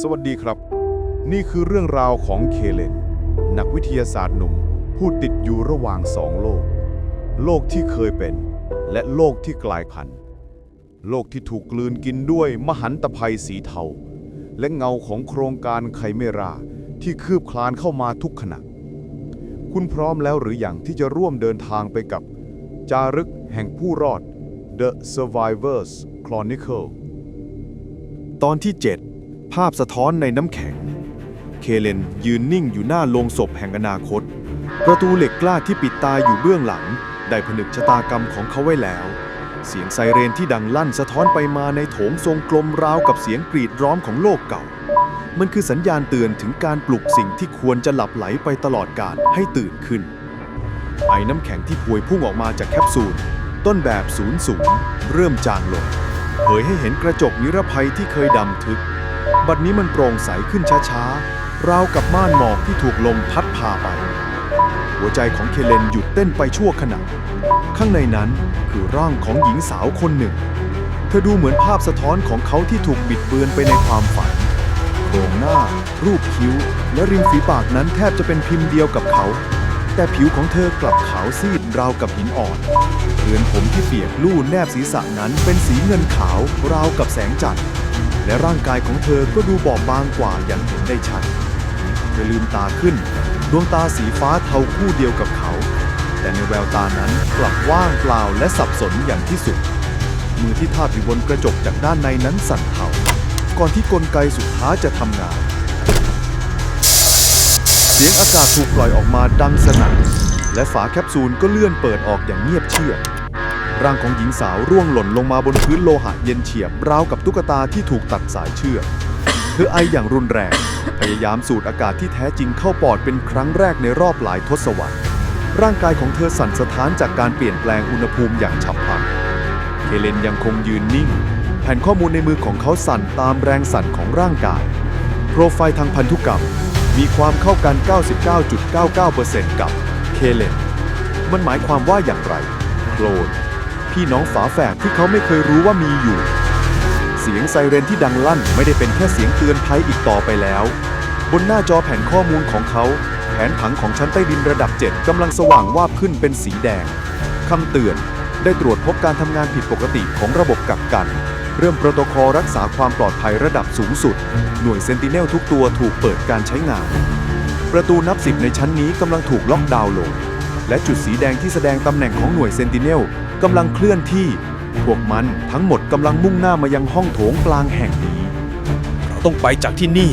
สวัสดีครับ นี่คือเรื่องราวของเคเลน นักวิทยาศาสตร์หนุ่ม ผู้ติดอยู่ระหว่างสองโลก โลกที่เคยเป็น และโลกที่กลายพันธุ์ โลกที่ถูกกลืนกินด้วยมหันตภัยสีเทา และเงาของโครงการไคเมราที่คืบคลานเข้ามาทุกขณะ คุณพร้อมแล้วหรืออยังที่จะร่วมเดินทางไปกับ จารึกแห่งผู้รอด The Survivors Chronicle ตอนที่ 7 ภาพสะท้อนในน้ำแข็ง เคเลนยืนนิ่งอยู่หน้าโลงศพแห่งอนาคต ประตูเหล็กกล้าที่ปิดตายอยู่เบื้องหลัง ได้ผนึกชะตากรรมของเขาไว้แล้ว เสียงไซเรนที่ดังลั่นสะท้อนไปมาในโถงทรงกลมราวกับเสียงกรีดร้องของโลกเก่า มันคือสัญญาณเตือนถึงการปลุกสิ่งที่ควรจะหลับไหลไปตลอดกาลให้ตื่นขึ้น ไอ้น้ำแข็งที่พวยพุ่งออกมาจากแคปซูล ต้นแบบศูนย์สูงเริ่มจางลงเผยให้เห็นกระจกนิรภัยที่เคยดำทึบ บัดนี้มันโปร่งใสขึ้นช้าๆ ราวกับม่านหมอกที่ถูกลมพัดพาไป หัวใจของเคเลนหยุดเต้นไปชั่วขณะ ข้างในนั้นคือร่างของหญิงสาวคนหนึ่ง เธอดูเหมือนภาพสะท้อนของเขาที่ถูกบิดเบือนไปในความฝันโครงหน้า รูปคิ้ว และริมฝีปากนั้นแทบจะเป็นพิมพ์เดียวกับเขา แต่ผิวของเธอกลับขาวซีดราวกับหินอ่อนเรือนผมที่เปียกลู่แนบศีรษะนั้นเป็นสีเงินขาวราวกับแสงจันทร์ และร่างกายของเธอก็ดูบอบบางกว่าอย่างเห็นได้ชัดเธอลืมตาขึ้น ดวงตาสีฟ้าเทาคู่เดียวกับเขา แต่ในแววตานั้นกลับว่างเปล่าและสับสนอย่างที่สุด มือที่ทาบอยู่บนกระจกจากด้านในนั้นสั่นเทาก่อนที่กลไกสุดท้ายจะทำงาน เสียงอากาศถูกปล่อยออกมาดังสนั่นและฝาแคปซูลก็เลื่อนเปิดออกอย่างเงียบเชียบ ร่างของหญิงสาวร่วงหล่นลงมาบนพื้นโลหะเย็นเฉียบราวกับตุ๊กตาที่ถูกตัดสายเชือก เธอไออย่างรุนแรง พยายามสูดอากาศที่แท้จริงเข้าปอดเป็นครั้งแรกในรอบหลายทศวรรษ ร่างกายของเธอสั่นสะท้านจากการเปลี่ยนแปลงอุณหภูมิอย่างฉับพลัน เคเลนยังคงยืนนิ่ง แผ่นข้อมูลในมือของเขาสั่นตามแรงสั่นของร่างกาย โปรไฟล์ทางพันธุกรรม มีความเข้ากัน 99.99%กับเคเลน มันหมายความว่าอย่างไร โคลน พี่น้องฝาแฝดที่เขาไม่เคยรู้ว่ามีอยู่ เสียงไซเรนที่ดังลั่นไม่ได้เป็นแค่เสียงเตือนภัยอีกต่อไปแล้ว บนหน้าจอแผนข้อมูลของเขา แผนผังของชั้นใต้ดินระดับ 7กำลังสว่างวาบขึ้นเป็นสีแดงคำเตือนได้ตรวจพบการทำงานผิดปกติของระบบกักกัน เริ่มโปรโตคอลรักษาความปลอดภัยระดับสูงสุด หน่วยเซนติเนลทุกตัวถูกเปิดการใช้งาน ประตูนับสิบในชั้นนี้กำลังถูกล็อกดาวน์ลง และจุดสีแดงที่แสดงตำแหน่งของหน่วยเซนติเนล กำลังเคลื่อนที่ พวกมันทั้งหมดกำลังมุ่งหน้ามายังห้องโถงกลางแห่งนี้ เราต้องไปจากที่นี่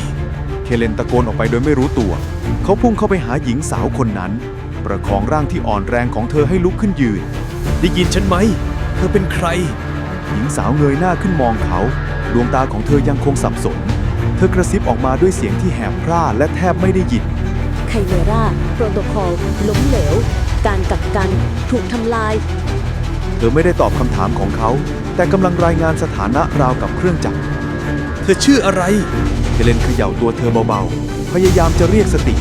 เคเลนตะโกนออกไปโดยไม่รู้ตัว เขาพุ่งเข้าไปหาหญิงสาวคนนั้น ประคองร่างที่อ่อนแรงของเธอให้ลุกขึ้นยืน ได้ยินฉันไหม เธอเป็นใคร หญิงสาวเงยหน้าขึ้นมองเขา ดวงตาของเธอยังคงสับสน เธอกระซิบออกมาด้วยเสียงที่แหบพร่าและแทบไม่ได้ยิน ไคเมราโปรโตคอลล้มเหลว การกักกัน ถูกทำลายเธอไม่ได้ตอบคำถามของเขา แต่กำลังรายงานสถานะราวกับเครื่องจักร เธอชื่ออะไรเคเลนเขย่าตัวเธอเบาๆ พยายามจะเรียกสติ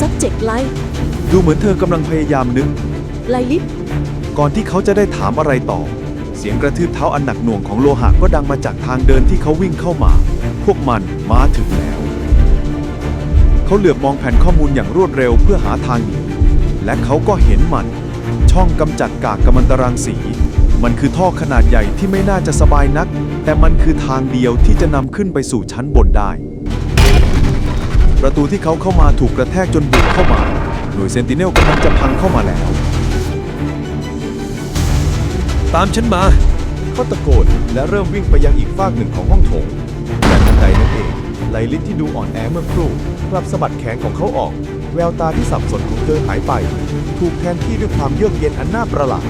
subject light ดูเหมือนเธอกำลังพยายามนึก ไลลิทก่อนที่เขาจะได้ถามอะไรต่อ เสียงกระทืบเท้าอันหนักหน่วงของโลหะก็ดังมาจากทางเดินที่เขาวิ่งเข้ามา พวกมันมาถึงแล้ว เขาเหลือบมองแผ่นข้อมูลอย่างรวดเร็วเพื่อหาทางหนีและเขาก็เห็นมัน ช่องกำจัดกากกัมมันตรังสี มันคือท่อขนาดใหญ่ที่ไม่น่าจะสบายนัก แต่มันคือทางเดียวที่จะนำขึ้นไปสู่ชั้นบนได้ ประตูที่เขาเข้ามาถูกกระแทกจนบุกเข้ามา หน่วยเซนติเนลกำลังจะพังเข้ามาแล้ว ตามฉันมาเขาตะโกนและเริ่มวิ่งไปยังอีกฝากหนึ่งของห้องโถงแต่ทันใดนั้นเองไลลิทที่ดูอ่อนแอเมื่อครู่กลับสะบัดแขนของเขาออก แววตาที่สับสนของเธอหายไป ถูกแทนที่ด้วยความเยือกเย็นอันน่าประหลาด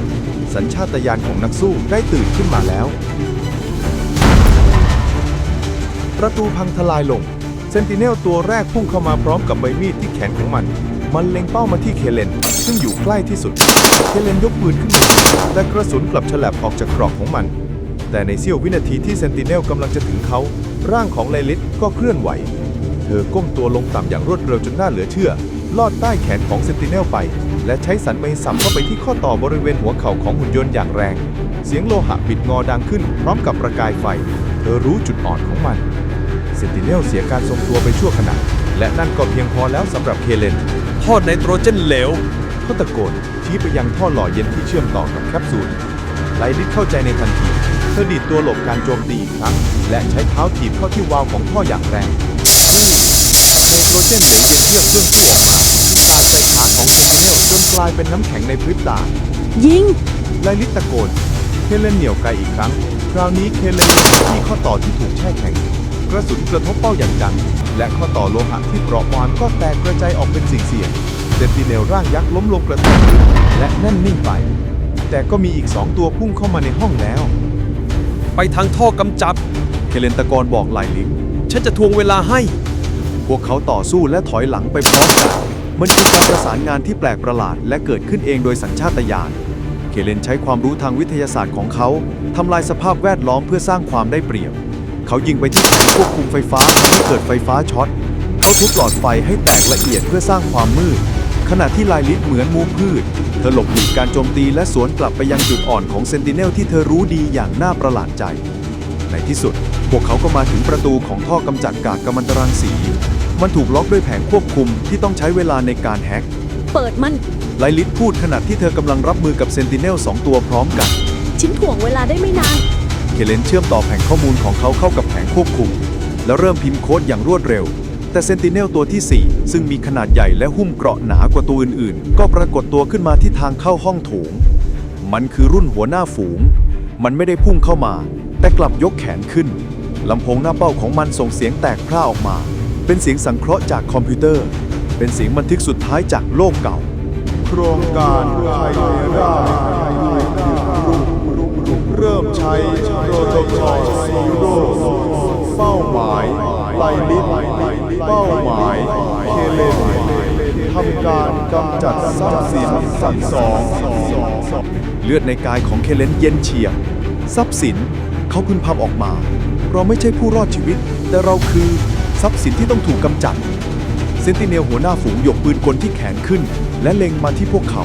สัญชาตญาณของนักสู้ได้ตื่นขึ้นมาแล้ว ประตูพังทลายลง เซนติเนลตัวแรกพุ่งเข้ามาพร้อมกับใบมีดที่แขนของมัน มันเล็งเป้ามาที่เคเลน ซึ่งอยู่ใกล้ที่สุด เคเลนยกปืนขึ้นมาแต่กระสุนกลับฉลับออกจากกรอกของมัน แต่ในเสี้ยววินาทีที่เซนติเนลกำลังจะถึงเขา ร่างของไลลิทก็เคลื่อนไหว เธอก้มตัวลงต่ำอย่างรวดเร็วจนน่าเหลือเชื่อ ลอดใต้แขนของเซนติเนลไป และใช้สันไปสับเข้าไปที่ข้อต่อบริเวณหัวเข่าของหุ่นยนต์อย่างแรง เสียงโลหะบิดงอดังขึ้นพร้อมกับประกายไฟ เธอรู้จุดอ่อนของมัน เซนติเนลเสียการทรงตัวไปชั่วขณะ และนั่นก็เพียงพอแล้วสำหรับเคเลนท่อไนโตรเจนเหลวเขาตะโกนชี้ไปยังท่อหล่อเย็นที่เชื่อมต่อกับแคปซูลไลลิทเข้าใจในทันทีเธอดีดตัวหลบการโจมตีอีกครั้ง และใช้เท้าถีบเข้าที่วาล์วของท่ออย่างแรง โรเจนเหลวเย็นเยือกเครื่องพุ่งออกมาอาใส่ขาของเซนติเนลจนกลายเป็นน้ำแข็งในพริบตายิง ไลลิทตะโกนเคเลนเหนี่ยวไกลอีกครั้ง คราวนี้เคเลนโดนที่ข้อต่อที่ถูกแช่แข็ง กระสุนกระทบเป้าอย่างจัง และข้อต่อโลหะที่เปราะบางก็แตกกระจายออกเป็นสิ่งเสียงเซนติเนลร่างยักษ์ล้มลงกระแทกและแน่นนิ่งไป แต่ก็มีอีกสองตัวพุ่งเข้ามาในห้องแล้ว ไปทางท่อกำจับ เคเลนตะโกนบอกไลลิทฉันจะทวงเวลาให้ พวกเขาต่อสู้และถอยหลังไปพร้อมกัน มันคือการประสานงานที่แปลกประหลาด และเกิดขึ้นเองโดยสัญชาตญาณ เคเลนใช้ความรู้ทางวิทยาศาสตร์ของเขาทำลายสภาพแวดล้อมเพื่อสร้างความได้เปรียบ เขายิงไปที่แผงควบคุมไฟฟ้าทำให้เกิดไฟฟ้าช็อต เขาทุบหลอดไฟให้แตกละเอียดเพื่อสร้างความมืด ขณะที่ลายลิทเหมือนมูพืช เธอหลบหลีกการโจมตีและสวนกลับไปยังจุดอ่อนของเซนติเนลที่เธอรู้ดีอย่างน่าประหลาดใจ ในที่สุด พวกเขาก็มาถึงประตูของท่อกำจัดกากกัมมันตรังสี มันถูกล็อกด้วยแผงควบคุมที่ต้องใช้เวลาในการแฮ็ก เปิดมัน ไลลิทพูดขณะที่เธอกำลังรับมือกับเซนติเนลสองตัวพร้อมกัน ชิ้นถ่วงเวลาได้ไม่นาน เคเลนเชื่อมต่อแผงข้อมูลของเขาเข้ากับแผงควบคุม แล้วเริ่มพิมพ์โค้ดอย่างรวดเร็ว แต่เซนติเนลตัวที่ 4 ซึ่งมีขนาดใหญ่และหุ้มเกราะหนากว่าตัวอื่นๆ ก็ปรากฏตัวขึ้นมาที่ทางเข้าห้องโถง มันคือรุ่นหัวหน้าฝูง มันไม่ได้พุ่งเข้ามา แต่กลับยกแขนขึ้นลำโพงหน้าเป้าของมันส่งเสียงแตกพร่าออกมา เป็นเสียงสังเคราะห์จากคอมพิวเตอร์ เป็นเสียงบันทึกสุดท้ายจากโลกเก่า โครงการไคเราเริ่มใช้โปรโตคอลซีโร่เป้าหมายไลลิทเป้าหมายเคเลนทำการกำจัดทรัพย์สินสัตว์สองเลือดในกายของเคเลนเย็นเฉียบทรัพย์สินเขาพึมพำออกมา เราไม่ใช่ผู้รอดชีวิต แต่เราคือ ทรัพย์สินที่ต้องถูกกำจัด เซนติเนลหัวหน้าฝูงยกปืนกลที่แขนขึ้น และเล็งมาที่พวกเขา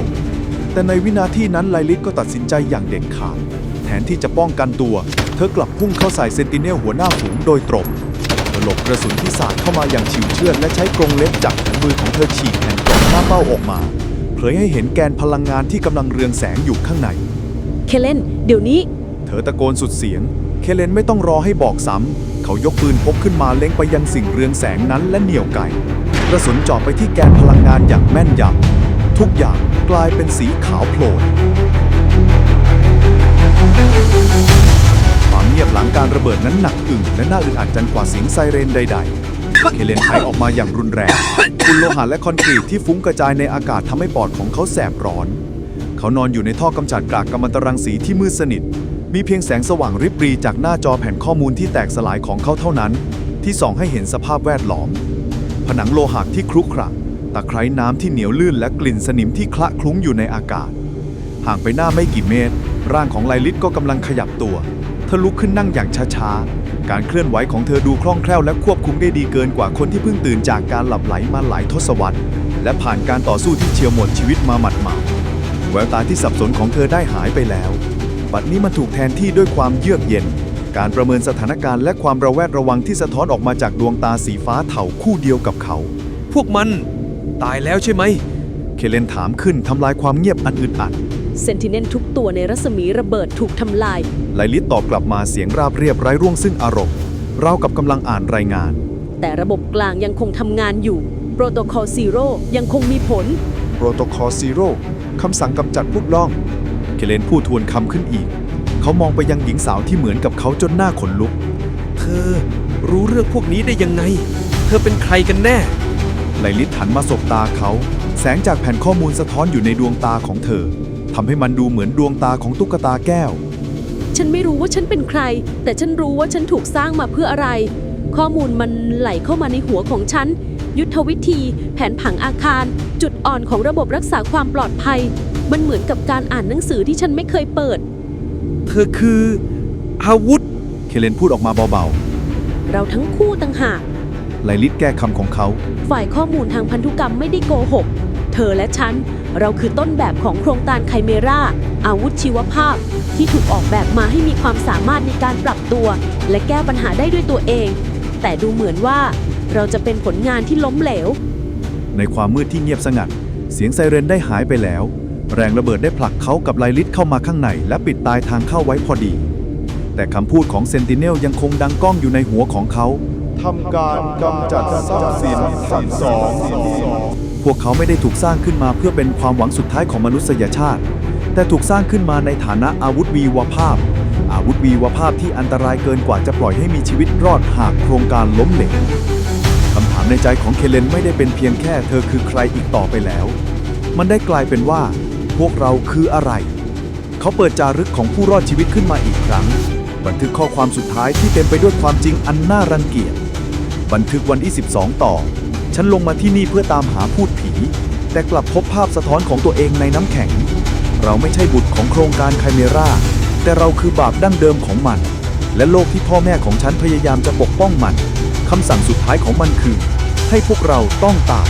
แต่ในวินาทีนั้นไลลิทก็ตัดสินใจอย่างเด็ดขาด แทนที่จะป้องกันตัว เธอกลับพุ่งเข้าใส่เซนติเนลหัวหน้าฝูงโดยตรงเธอหลบกระสุนที่สาดเข้ามาอย่างฉิวเชือดและใช้กรงเล็บจากถุงมือของเธอฉีกแผ่นกล่องหน้าเป้าออกมา เผยให้เห็นแกนพลังงานที่กำลังเรืองแสงอยู่ข้างใน เคเลนเดี๋ยวนี้ เธอตะโกนสุดเสียง เคเลนไม่ต้องรอให้บอกซ้ำ เขายกปืนพกขึ้นมาเล็งไปยังสิ่งเรืองแสงนั้นและเหนี่ยวไกกระสุนเจาะไปที่แกนพลังงานอย่างแม่นยำทุกอย่างกลายเป็นสีขาวโพลนความเงียบหลังการระเบิดนั้นหนักอึ่งและน่าอึดอัดจันกว่าเสียงไซเรนใด ๆเคเลนหายออกมาอย่างรุนแรงฝุ่นโลหะและคอนกรีตที่ฟุ้งกระจายในอากาศทำให้ปอดของเขาแสบร้อน เขานอนอยู่ในท่อกำจัดกากกัมมันตรังสีที่มืดสนิท มีเพียงแสงสว่างริบรีจากหน้าจอแผ่นข้อมูลที่แตกสลายของเขาเท่านั้น ที่ส่องให้เห็นสภาพแวดล้อม ผนังโลหะที่ครุขระตะไคร้น้ำที่เหนียวลื่นและกลิ่นสนิมที่คละคลุ้งอยู่ในอากาศ ห่างไปหน้าไม่กี่เมตร ร่างของไลลิทก็กำลังขยับตัวเธอลุกขึ้นนั่งอย่างช้าๆ การเคลื่อนไหวของเธอดูคล่องแคล่วและควบคุมได้ดีเกินกว่าคนที่เพิ่งตื่นจากการหลับไหลมาหลายทศวรรษ และผ่านการต่อสู้ที่เฉียวหมดชีวิตมาหมัดหมาแววตาที่สับสนของเธอได้หายไปแล้ว บัดนี้มันถูกแทนที่ด้วยความเยือกเย็น การประเมินสถานการณ์และความระแวดระวังที่สะท้อนออกมาจากดวงตาสีฟ้าเถาคู่เดียวกับเขา พวกมัน ตายแล้วใช่ไหม เคเลนถามขึ้นทำลายความเงียบอันอึดอัด เซนติเนลทุกตัวในรัศมีระเบิดถูกทำลาย ไลลิทตอบกลับมาเสียงราบเรียบไร้ร่วงซึ่งอารมณ์ราวกับกำลังอ่านรายงาน แต่ระบบกลางยังคงทำงานอยู่ โปรโตคอลซีโร่ยังคงมีผล โปรโตคอลซีโร่คำสั่งกำจัดพวกล่อง เคเลนพูดทวนคำขึ้นอีก เขามองไปยังหญิงสาวที่เหมือนกับเขาจนหน้าขนลุก เธอรู้เรื่องพวกนี้ได้ยังไง เธอเป็นใครกันแน่ ไลลิทหันมาสบตาเขา แสงจากแผ่นข้อมูลสะท้อนอยู่ในดวงตาของเธอทำให้มันดูเหมือนดวงตาของตุ๊กตาแก้ว ฉันไม่รู้ว่าฉันเป็นใคร แต่ฉันรู้ว่าฉันถูกสร้างมาเพื่ออะไร ข้อมูลมันไหลเข้ามาในหัวของฉัน ยุทธวิธี แผนผังอาคาร จุดอ่อนของระบบรักษาความปลอดภัย มันเหมือนกับการอ่านหนังสือที่ฉันไม่เคยเปิด เธอคืออาวุธ เคเลนพูดออกมาเบาเราทั้งคู่ต่างหาก ๆ ไลลิทแก้คำของเขา ฝ่ายข้อมูลทางพันธุกรรมไม่ได้โกหก เธอและฉัน เราคือต้นแบบของโครงการไคเมราอาวุธชีวภาพ ที่ถูกออกแบบมาให้มีความสามารถในการปรับตัว และแก้ปัญหาได้ด้วยตัวเอง แต่ดูเหมือนว่าเราจะเป็นผลงานที่ล้มเหลว ในความมืดที่เงียบสงัด เสียงไซเรนได้หายไปแล้ว แรงระเบิดได้ผลักเขากับไลลิทเข้ามาข้างในและปิดตายทางเข้าไว้พอดี แต่คำพูดของเซนติเนลยังคงดังก้องอยู่ในหัวของเขาทำการกำจัดทรัพย์สินทั้งสองพวกเขาไม่ได้ถูกสร้างขึ้นมาเพื่อเป็นความหวังสุดท้ายของมนุษยชาติ แต่ถูกสร้างขึ้นมาในฐานะอาวุธวีวภาพ อาวุธวีวภาพที่อันตรายเกินกว่าจะปล่อยให้มีชีวิตรอดหากโครงการล้มเหลวคำถามในใจของเคเลนไม่ได้เป็นเพียงแค่เธอคือใครอีกต่อไปแล้ว มันได้กลายเป็นว่า พวกเราคืออะไร เขาเปิดจารึกของผู้รอดชีวิตขึ้นมาอีกครั้ง บันทึกข้อความสุดท้ายที่เต็มไปด้วยความจริงอันน่ารังเกียจ บันทึกวันที่ 12 ต่อ ฉันลงมาที่นี่เพื่อตามหาพูดผี แต่กลับพบภาพสะท้อนของตัวเองในน้ำแข็ง เราไม่ใช่บุตรของโครงการไคเมราแต่เราคือบาปดั้งเดิมของมัน และโลกที่พ่อแม่ของฉันพยายามจะปกป้องมันคำสั่งสุดท้ายของมันคือ ให้พวกเราต้องตาย